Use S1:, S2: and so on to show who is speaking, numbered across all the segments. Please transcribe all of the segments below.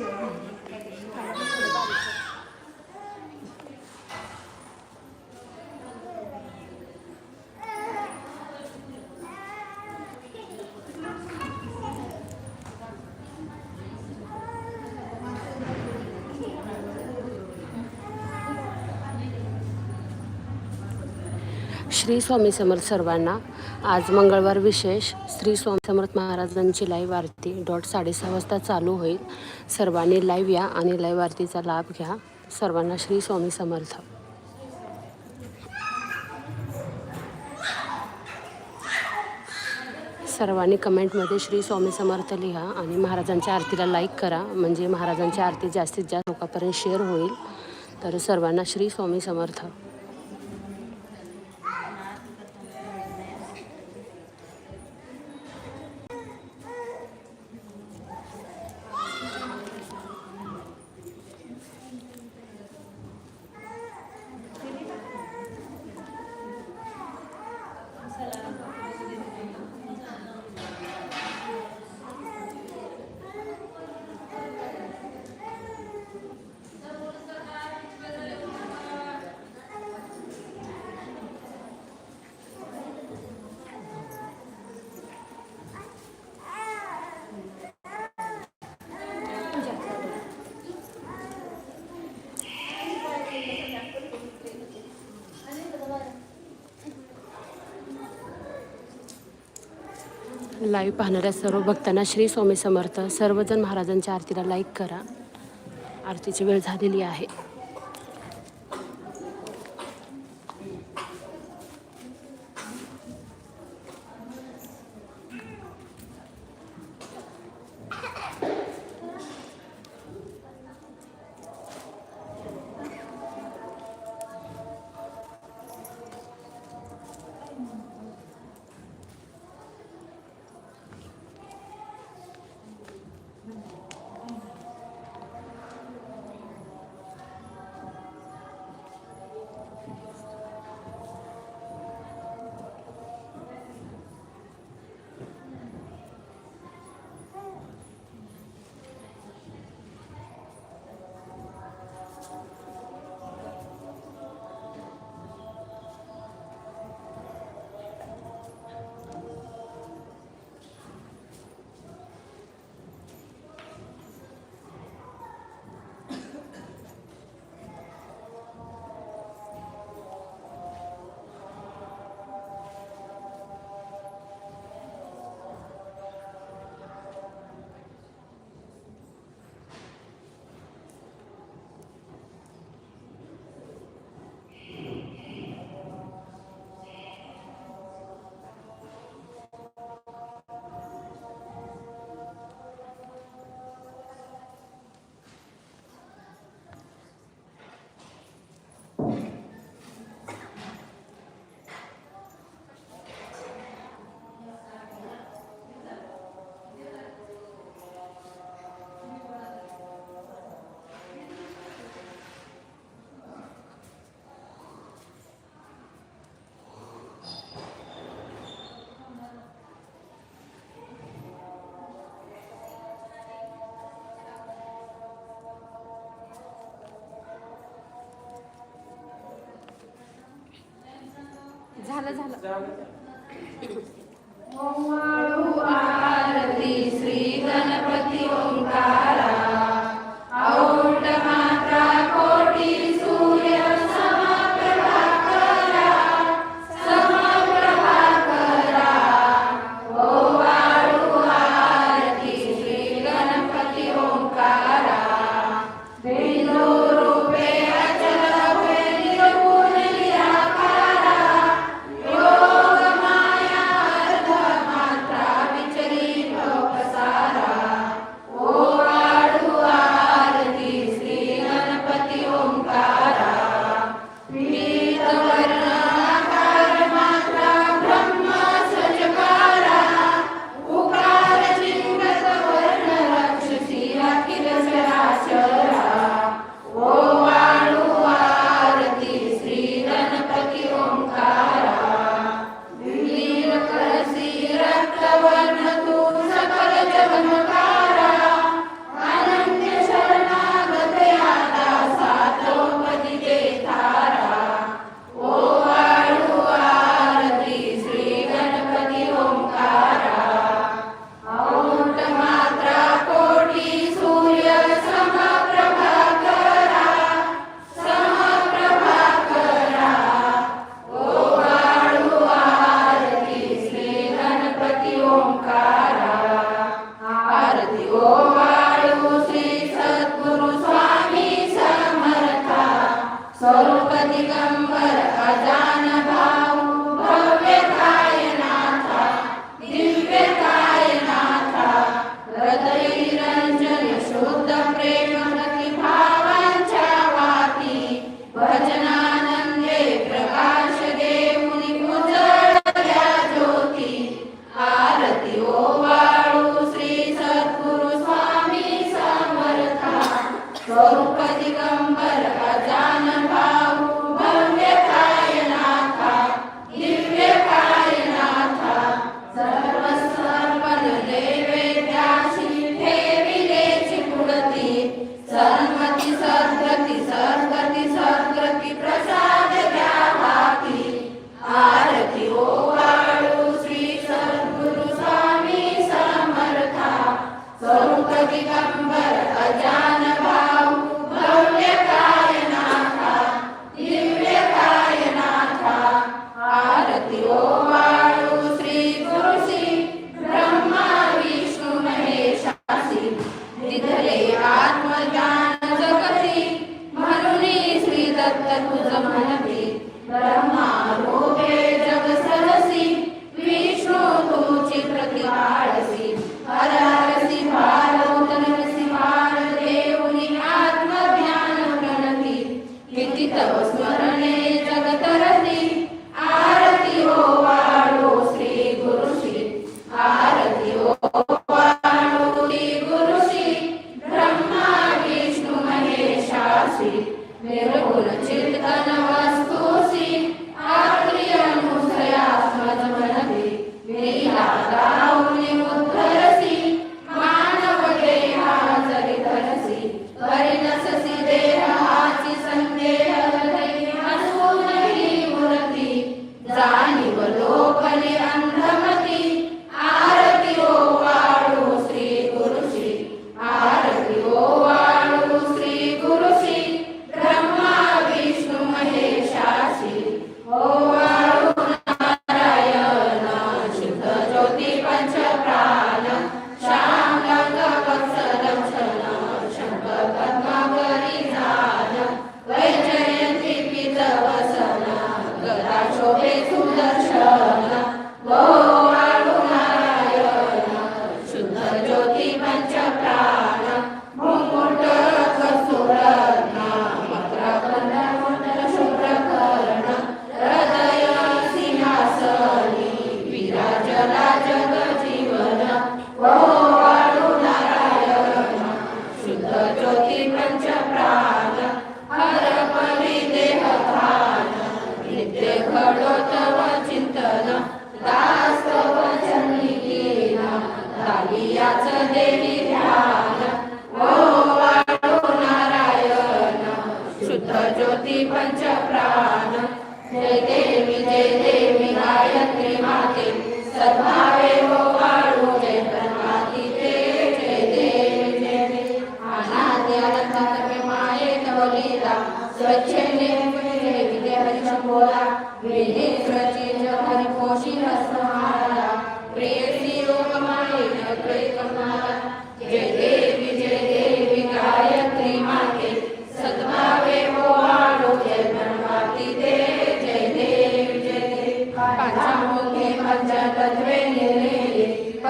S1: Thank you. Shri Swami Samarth सर्वांना आज मंगळवार विशेष श्री स्वामी समर्थ महाराजांची लाईव्ह आरती डॉट साडेसहा वाजता चालू होईल. सर्वांनी लाईव्ह या आणि लाईव्ह आरतीचा लाभ घ्या. सर्वांना श्री स्वामी समर्थ. सर्वांनी कमेंटमध्ये श्री स्वामी समर्थ लिहा आणि महाराजांच्या आरतीला लाईक करा. म्हणजे महाराजांची आरती जास्तीत जास्त लोकांपर्यंत शेअर होईल. तर सर्वांना श्री स्वामी समर्थ. लाईव्ह पाहणाऱ्या सर्व भक्तांना श्री स्वामी समर्थ. सर्वजण महाराजांच्या आरतीला लाईक करा. आरतीची वेळ झालेली आहे.
S2: झालं झालं. बहुपतिकं परहजा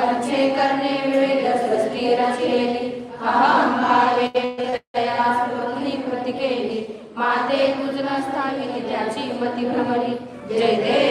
S2: पंचे करणे विविध सृष्टी रचलेली अहम भावे तया स्वप्नी माते तुझ त्याची मती भ्रमली जय देव.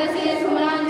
S2: अर्पित श्री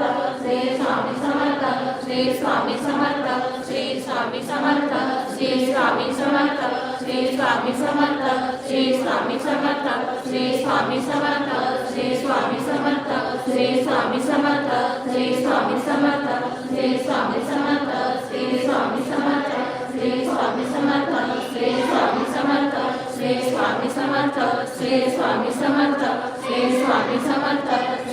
S2: श्री स्वामी समर्थ श्री स्वामी समर्थ श्री स्वामी समर्थ श्री स्वामी समर्थ श्री स्वामी समर्थ श्री स्वामी समर्थ श्री स्वामी समर्थ श्री स्वामी समर्थ श्री स्वामी समर्थ श्री स्वामी समर्थ श्री स्वामी समर्थ श्री स्वामी समर्थ श्री स्वामी समर्थ श्री स्वामी समर्थ श्री स्वामी समर्थ श्री स्वामी समर्थ श्री स्वामी समर्थ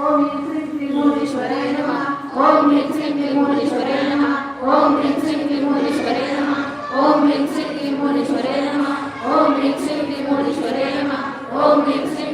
S2: ఓం శ్రీ త్రిమూలేశ్వరాయ నమ. ఓం శ్రీ త్రిమూలేశ్వరాయ నమ. ఓం శ్రీ త్రిమూలేశ్వరాయ నమ. ఓం శ్రీ త్రిమూలేశ్వరాయ నమ. ఓం శ్రీ త్రిమూలేశ్వరాయ నమ. ఓం శ్రీ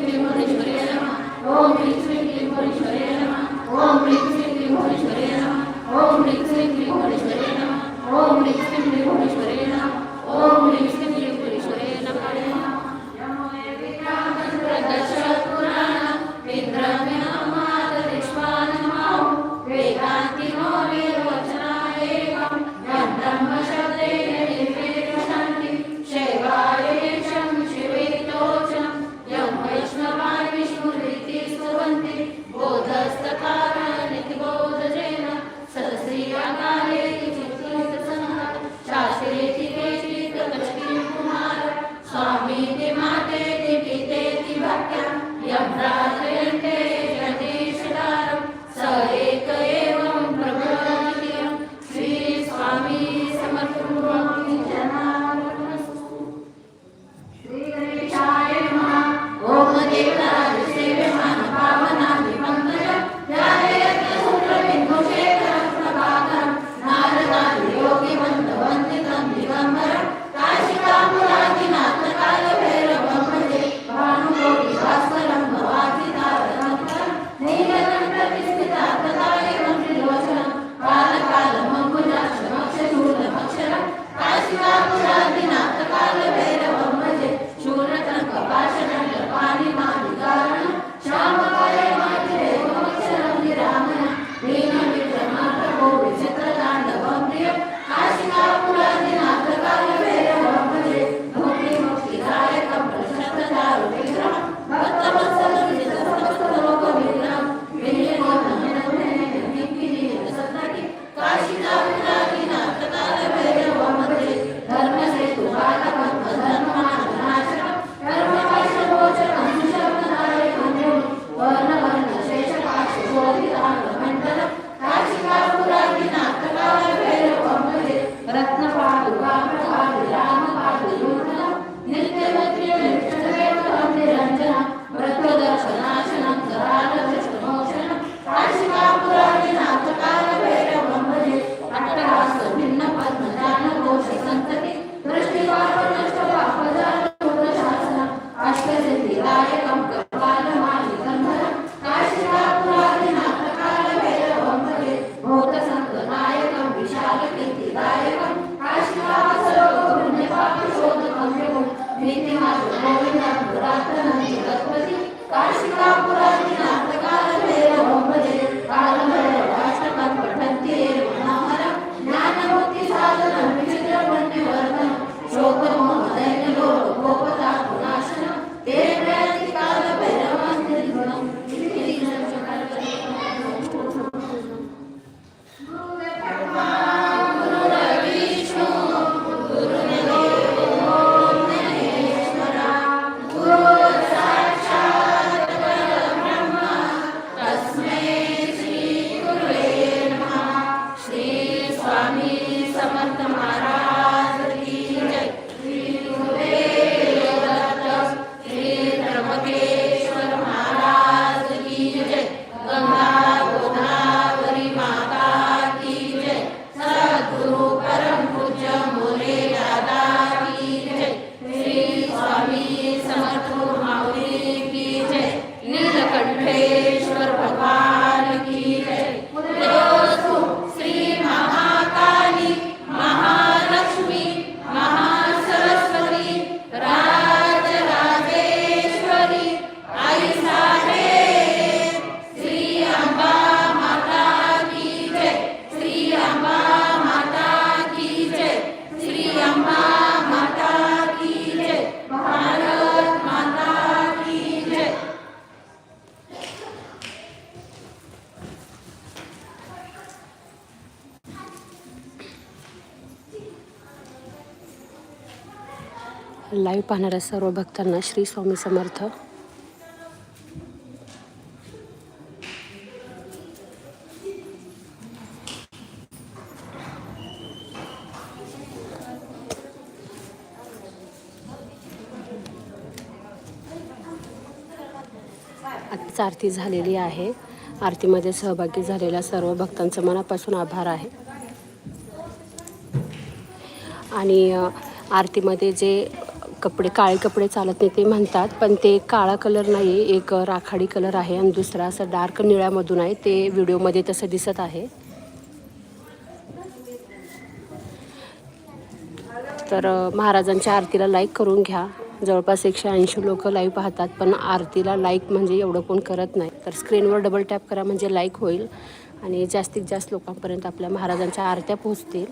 S1: लाईव्ह पाहणाऱ्या सर्व भक्तांना श्री स्वामी समर्थ. आजच आरती झालेली आहे. आरतीमध्ये सहभागी झालेल्या सर्व भक्तांचं मनापासून आभार आहे. आणि आरतीमध्ये जे कपडे काळे कपडे चालत नाही ते म्हणतात. पण ते काळा कलर नाही एक राखाडी कलर आहे आणि दुसरा असं डार्क निळ्यामधून आहे. ते व्हिडिओमध्ये तसं दिसत आहे. तर महाराजांच्या आरतीला लाईक करून घ्या. जवळपास एकशे ऐंशी लोक लाईव्ह पाहतात पण आरतीला लाईक म्हणजे एवढं कोण करत नाही. तर स्क्रीनवर डबल टॅप करा म्हणजे लाईक होईल. आणि जास्तीत जास्त लोकांपर्यंत आपल्या महाराजांच्या आरत्या पोहोचतील.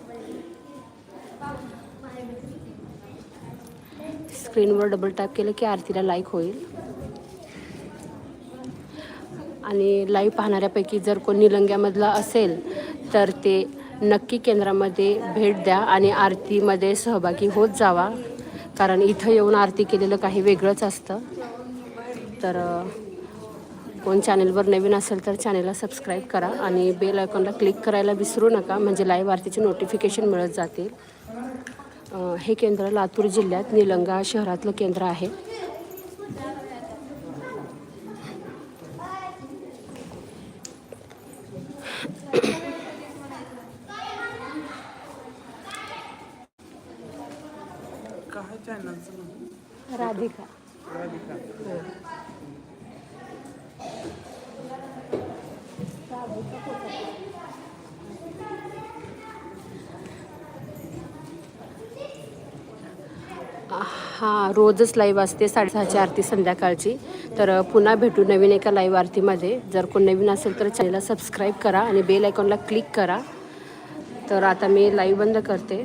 S1: स्क्रीनवर डबल टॅप केलं की आरतीला लाईक होईल. आणि लाईव्ह पाहणाऱ्यापैकी जर कोण निलंग्यामधला असेल तर ते नक्की केंद्रामध्ये भेट द्या आणि आरतीमध्ये सहभागी होत जावा. कारण इथं येऊन आरती केलेलं काही वेगळंच असतं. तर कोण चॅनेलवर नवीन असेल तर चॅनेलला सबस्क्राईब करा आणि बेल आयकॉनला क्लिक करायला विसरू नका. म्हणजे लाईव्ह आरतीचे नोटिफिकेशन मिळत जातील. हे केंद्र लातूर जिल्ह्यात निलंगा शहरातलं केंद्र आहे. हा रोजच लाईव्ह असते साडेसहाची आरती संध्याकाळची. तर पुन्हा भेटू नवीन एका लाईव्ह आरतीमध्ये. जर कोण नवीन असेल तर चॅनलला सबस्क्राईब करा आणि बेल आयकॉनला क्लिक करा. तर आता मी लाईव्ह बंद करते.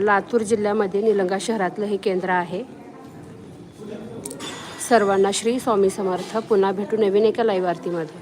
S1: लातूर जिल्ह्यामध्ये निलंगा शहरातलं हे केंद्र आहे. सर्वांना श्री स्वामी समर्थ. पुन्हा भेटू नवीन एका लाईव्ह आरतीमध्ये.